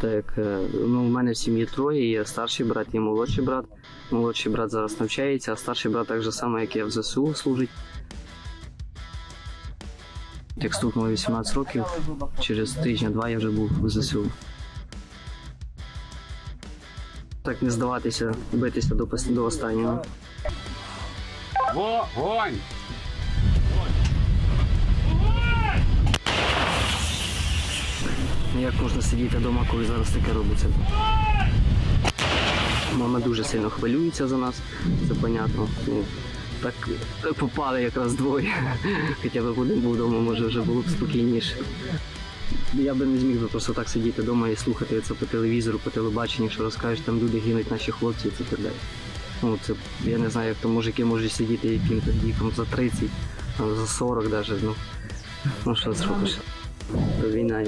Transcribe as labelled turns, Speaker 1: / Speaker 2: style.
Speaker 1: Так е, ну, у мене в сім'ї троє, є старший брат і молодший брат. Молодший брат зараз навчається, а старший брат так же само, як я в ЗСУ служить. Як стукнуло 18 років, через тижня-два я вже був в ЗСУ. Так не здаватися, битися до, до останнього.
Speaker 2: Вогонь!
Speaker 1: Ну, Як можна сидіти вдома, коли зараз таке робиться? Мама дуже сильно хвилюється за нас, це понятно. Ну, так попали якраз двоє. Хоча б один був вдома, може вже було б спокійніше. Я би не зміг би просто так сидіти вдома і слухати це по телевізору, по телебаченню, що розкажуть, там люди гинуть, наші хлопці і це так далі. Ну, це, я не знаю, як то мужики можуть сидіти яким-то віком за 30, за 40 навіть. Ну, ну що зробиш? То війна.